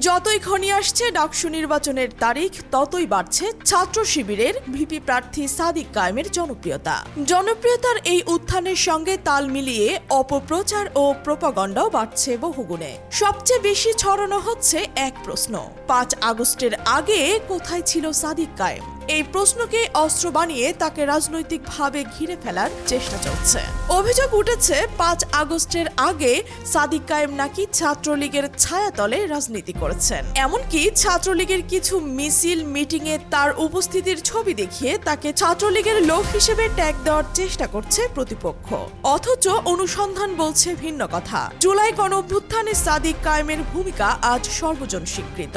যতই ঘনিয়ে আসছে, ডাকসু নির্বাচনের তারিখ ততই বাড়ছে ছাত্র শিবিরের ভিপি প্রার্থী সাদিক কায়েমের জনপ্রিয়তা। জনপ্রিয়তার এই উত্থানের সঙ্গে তাল মিলিয়ে অপপ্রচার ও প্রপাগণ্ডাও বাড়ছে বহুগুণে। সবচেয়ে বেশি ছড়ানো হচ্ছে এক প্রশ্ন, পাঁচ আগস্টের আগে কোথায় ছিল সাদিক কায়েম? এই প্রশ্নকে অস্ত্র বানিয়ে তাকে রাজনৈতিকভাবে ঘিরে ফেলার চেষ্টা চলছে। অভিযোগ উঠেছে, পাঁচ আগস্টের আগে সাদিক কায়েম নাকি ছাত্রলীগের ছায়াতলে রাজনীতি করেছেন। এমনকি ছাত্রলীগের কিছু মিছিল, মিটিংয়ে তার উপস্থিতির ছবি দেখিয়ে তাকে ছাত্রলীগের লোক হিসেবে ট্যাগ দেওয়ার চেষ্টা করছে প্রতিপক্ষ। অথচ অনুসন্ধান বলছে ভিন্ন কথা। জুলাই গণ অভ্যুত্থানে সাদিক কায়েমের ভূমিকা আজ সর্বজন স্বীকৃত।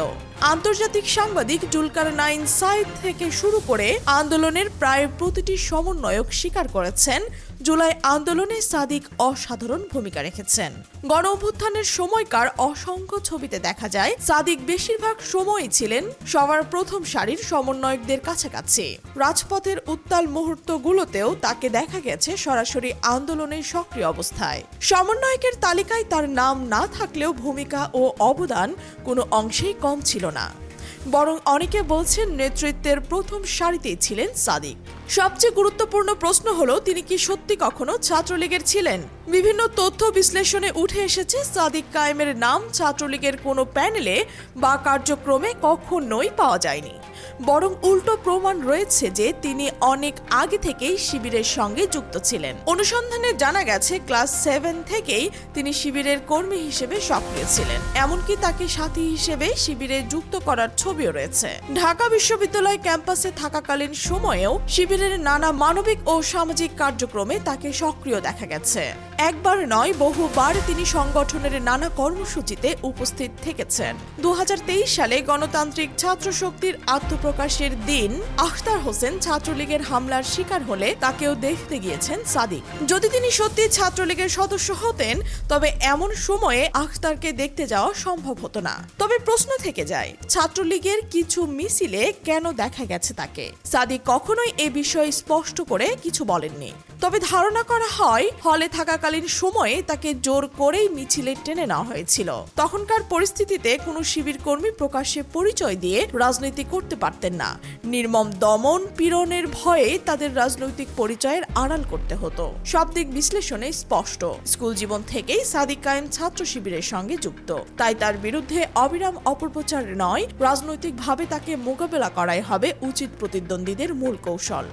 আন্তর্জাতিক সাংবাদিক জুলকার নাইন সাইদ থেকে শুরু করে আন্দোলনের প্রায় প্রতিটি সমন্বয়ক স্বীকার করেছেন, জুলাই আন্দোলনে সাদিক অসাধারণ ভূমিকা রেখেছেন। গণ অভ্যুত্থানের সময়কার অসংখ্য ছবিতে দেখা যায়, সাদিক বেশিরভাগ সময়ই ছিলেন সবার প্রথম সারির সমন্বয়কদের কাছাকাছি। রাজপথের উত্তাল মুহূর্তগুলোতেও তাকে দেখা গেছে সরাসরি আন্দোলনের সক্রিয় অবস্থায়। সমন্বয়কের তালিকায় তার নাম না থাকলেও ভূমিকা ও অবদান কোনো অংশেই কম ছিল না। বরং অনেকে বলছেন নেতৃত্বের প্রথম সারিতেই ছিলেন সাদিক। সবচেয়ে গুরুত্বপূর্ণ প্রশ্ন হলো, তিনি কি সত্যি কখনো ছাত্রলীগের ছিলেন? বিভিন্ন তথ্য বিশ্লেষণে উঠে এসেছে, সাদিক কায়েমের নাম ছাত্রলীগের কোনো প্যানেলে বা কার্যক্রমে কখনোই পাওয়া যায়নি। বরং উল্টো প্রমাণ রয়েছে যে তিনি অনেক আগে থেকেই শিবিরের সঙ্গে যুক্ত ছিলেন। অনুসন্ধানে জানা গেছে, ক্লাস সেভেন থেকেই তিনি শিবিরের কর্মী হিসেবে সক্রিয় ছিলেন। এমনকি তাকে সাথী হিসেবে শিবিরে যুক্ত করার ছবিও রয়েছে। ঢাকা বিশ্ববিদ্যালয় ক্যাম্পাসে থাকাকালীন সময়েও শিবিরের নানা মানবিক ও সামাজিক কার্যক্রমে তাকে সক্রিয় দেখা গেছে। একবার নয়, বহুবার তিনি সংগঠনের নানা কর্মসূচিতে উপস্থিত থেকেছেন। দু হাজার তেইশ সালে গণতান্ত্রিক ছাত্র শক্তির আত্মপ্রকাশের দিন আখতার হোসেন ছাত্রলীগের হামলার শিকার হলে তাকেও দেখতে গিয়েছেন সাদিক। যদি তিনি সত্যি ছাত্রলীগের সদস্য হতেন, তবে এমন সময়ে আখতারকে দেখতে যাওয়া সম্ভব হতো না। তবে প্রশ্ন থেকে যায়, ছাত্রলীগের কিছু মিছিলে কেন দেখা গেছে তাকে? সাদিক কখনোই এ বিষয়ে স্পষ্ট করে কিছু বলেননি। তবে ধারণা করা হয়, হলে থাকাকালীন সময়ে তাকে জোর করেই মিছিলে টেনে নেওয়া হয়েছিল। তখনকার পরিস্থিতিতে কোনো শিবির কর্মী প্রকাশ্যে পরিচয় দিয়ে রাজনীতি করতে পারতেন না। নির্মম দমন পীড়নের ভয়ে তাদের রাজনৈতিক পরিচয়ের আড়াল করতে হতো। সব দিক বিশ্লেষণে স্পষ্ট। স্কুল জীবন থেকেই সাদিক কায়েম ছাত্র শিবিরের সঙ্গে যুক্ত। তাই তার বিরুদ্ধে অবিরাম অপপ্রচার নয়, রাজনৈতিকভাবে তাকে মোকাবেলা করাই হবে উচিত প্রতিদ্বন্দ্বীদের মূল কৌশল।